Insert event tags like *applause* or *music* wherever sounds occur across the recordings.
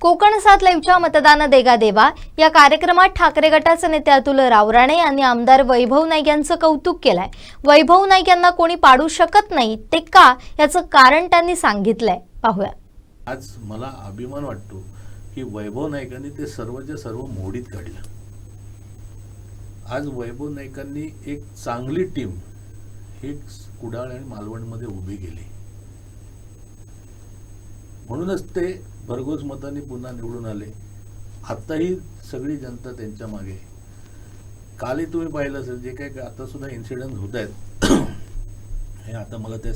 Konkan सात लाईव्हच्या मतदान देगा देवा. या कार्यक्रमात ठाकरे गटाचे नेते अतुल रावराणे यांनी आमदार वैभव नाईक यांचं कौतुक केलंय. वैभव नाईक यांना कोणी पाडू शकत नाही ते का याचं कारण त्यांनी सांगितलंय. पाहूया. आज मला अभिमान वाटतो की वैभव नाईकांनी ते सर्वच्या सर्व मोडीत काढलं. आज वैभव नाईकांनी एक चांगली टीम ही कुडाळ आणि मालवणमध्ये उभी केली. म्हणूनच ते भरघोस मताने पुन्हा निवडून आले. आत्ताही सगळी जनता त्यांच्या मागे कालही तुम्ही पाहिलं असेल जे काही आता सुद्धा इन्सिडेंट होत आहेत. *clears throat* हे आता मला ते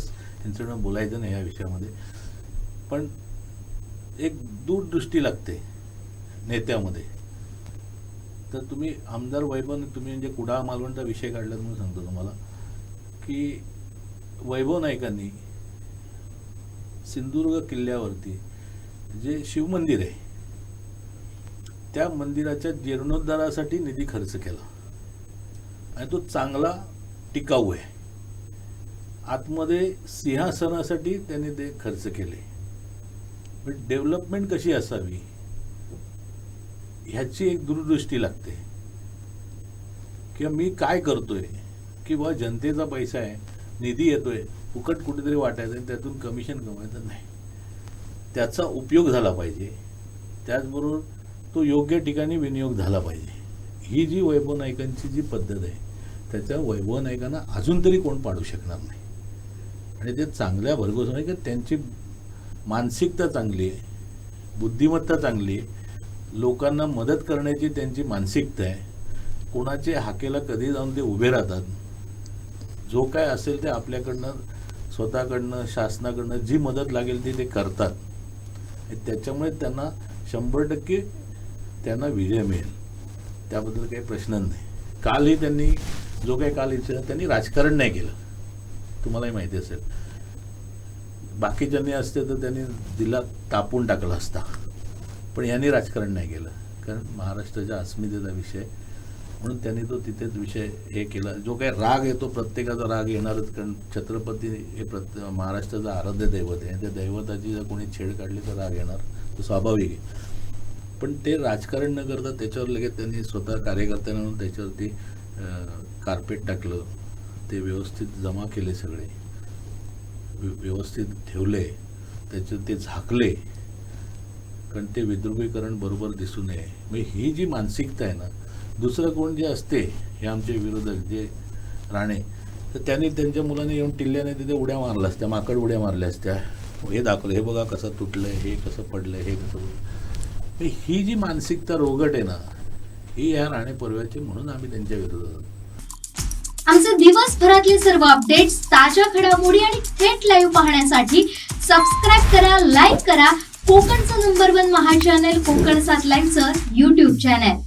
इन्सिडेंट बोलायचं नाही या विषयामध्ये. पण एक दूरदृष्टी लागते नेत्यामध्ये. तर तुम्ही आमदार वैभव तुम्ही म्हणजे कुडाळ मालवणचा विषय काढला म्हणून सांगतो तुम्हाला की वैभव नाईकांनी सिंधुदुर्ग किल्ल्यावरती जे शिवमंदिर आहे त्या मंदिराच्या जीर्णोद्धारासाठी निधी खर्च केला. आणि तो चांगला टिकाऊ आहे. आतमध्ये सिंहासनासाठी त्यांनी ते खर्च केले. पण डेव्हलपमेंट कशी असावी ह्याची एक दूरदृष्टी लागते. किंवा मी काय करतोय किंवा जनतेचा पैसा आहे निधी येतोय फुकट कुठेतरी वाटायचं आणि त्यातून कमिशन कमवायचं नाही. त्याचा उपयोग झाला पाहिजे. त्याचबरोबर तो योग्य ठिकाणी विनियोग झाला पाहिजे. ही जी वैभवनायकांची जी पद्धत आहे त्याच्या वैभवनायकांना अजून तरी कोण पाडू शकणार नाही. आणि ते चांगल्या भरघोस नाही की त्यांची मानसिकता चांगली आहे बुद्धिमत्ता चांगली आहे लोकांना मदत करण्याची त्यांची मानसिकता आहे. कोणाचे हाकेला कधी जाऊन ते उभे राहतात. जो काय असेल ते आपल्याकडनं स्वतःकडनं शासनाकडनं जी मदत लागेल ती ते करतात. त्याच्यामुळे त्यांना शंभर टक्के त्यांना विजय मिळेल. त्याबद्दल काही प्रश्न नाही. कालही त्यांनी जो काही काल इच्छा त्यांनी राजकारण नाही केलं. तुम्हालाही माहिती असेल. बाकीच्यांनी असते तर त्यांनी दिला तापून टाकला असता. पण यांनी राजकारण नाही केलं. कारण महाराष्ट्राच्या अस्मितेचा विषय म्हणून त्यांनी तो तिथेच विषय हे केला. जो काही राग येतो प्रत्येकाचा राग येणारच. कारण छत्रपती हे प्रत्ये महाराष्ट्राचं आराध्य दैवत आहे. त्या दैवताची जर कोणी छेड काढली तर राग येणार. तो स्वाभाविक आहे. पण ते राजकारण न करता त्याच्यावर लगेच त्यांनी स्वतः कार्यकर्त्यांना म्हणून त्याच्यावरती कार्पेट टाकलं. ते व्यवस्थित जमा केले सगळे. व्यवस्थित ठेवले. त्याच्यात ते झाकले. कारण ते विद्रुपीकरण बरोबर दिसू नये. म्हणजे ही जी मानसिकता आहे ना दुसरं कोण जे असते हे आमचे विरोधक जे राणे तर त्यांनी त्यांच्या मुलांनी येऊन टिल्ल्याने तिथे उड्या मारल्या असत्या माकड उड्या मारल्या असत्या. हे दाखवलं हे बघा कसं तुटलंय हे कसं पडलंय हे कसं ही जी मानसिकता रोगट आहे ना ही या राणे पर्वाची म्हणून आम्ही त्यांच्या विरोधात आमचे दिवसभरातले सर्व अपडेट्स ताज्या घडामोडी आणि थेट लाईव्ह पाहण्यासाठी सबस्क्राईब करा लाईक करा. कोकणचं नंबर वन महा चॅनल कोकण सात लाईव्हचं युट्यूब चॅनल